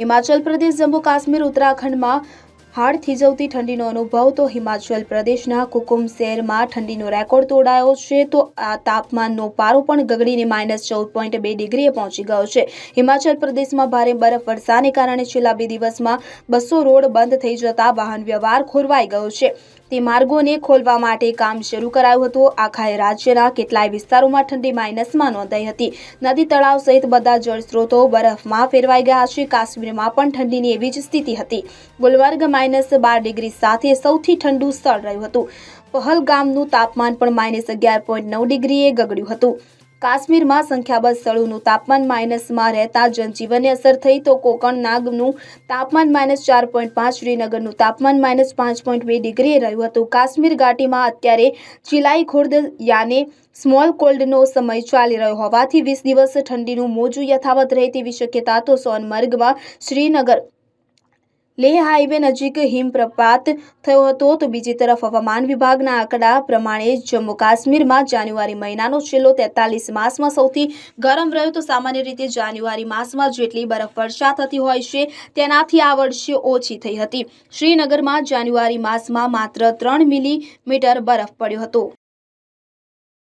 હિમાચલ પ્રદેશ, જમ્મુ કાશ્મીર, ઉત્તરાખંડમાં હાડ થીજવતી ઠંડીનો અનુભવ. તો હિમાચલ પ્રદેશના કુકુમ શહેરમાં ઠંડીનો રેકોર્ડ તોડાયો છે. તો આ તાપમાનનો પારો પણ ગગડીને માઇનસ ચૌદ પોઈન્ટ બે ડિગ્રીએ પહોંચી ગયો છે. હિમાચલ પ્રદેશમાં ભારે બરફ વર્ષાને કારણે છેલ્લા બે દિવસમાં બસો રોડ બંધ થઈ જતા વાહન વ્યવહાર ખોરવાઈ ગયો છે. તે માર્ગોને ખોલવા માટે કામ શરૂ કરાયું હતું. આખાએ રાજ્યના કેટલાય વિસ્તારોમાં ઠંડી માઇનસમાં નોંધાઈ હતી. નદી તળાવ સહિત બધા જળ સ્ત્રોતો બરફમાં ફેરવાઈ ગયા છે. કાશ્મીરમાં પણ ઠંડીની એવી જ સ્થિતિ હતી. ગુલબર્ગ માઇનસ બાર ડિગ્રી સાથે સૌથી ઠંડુ સ્થળ રહ્યું હતું. પહલગામનું તાપમાન પણ માઇનસ અગિયાર પોઈન્ટ નવ ડિગ્રીએ ગગડ્યું હતું. કાશ્મીરમાં સંખ્યાબંધ સ્થળોનું તાપમાન માઇનસમાં રહેતા જનજીવનને અસર થઈ તો કોકણ નાગનું તાપમાન માઇનસ ચાર પોઈન્ટ પાંચ, શ્રીનગરનું તાપમાન માઇનસ પાંચ પોઈન્ટ બે ડિગ્રીએ રહ્યું હતું. કાશ્મીર ઘાટીમાં અત્યારે ચિલાઈ ખુર્દ યાને સ્મોલ કોલ્ડનો સમય ચાલી રહ્યો હોવાથી વીસ દિવસ ઠંડીનું મોજું યથાવત રહે તેવી શક્યતા તો સોનમર્ગમાં શ્રીનગર લેહ હાઈવે નજીક હિમપ્રપાત થયો હતો તો બીજી તરફ હવામાન વિભાગના આંકડા પ્રમાણે જમ્મુ કાશ્મીરમાં જાન્યુઆરી મહિનાનો છેલ્લો તેતાલીસ માસમાં સૌથી ગરમ રહ્યો તો સામાન્ય રીતે જાન્યુઆરી માસમાં જેટલી બરફવર્ષા થતી હોય છે, તેનાથી આ વર્ષે ઓછી થઈ હતી. શ્રીનગરમાં જાન્યુઆરી માસમાં માત્ર ત્રણ મિલીમીટર બરફ પડ્યો હતો.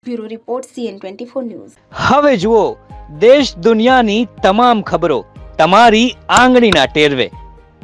Bureau report CN twenty four news. હવે જુઓ, દેશ દુનિયાની તમામ ખબરો તમારી આંગળીના ટેરવે.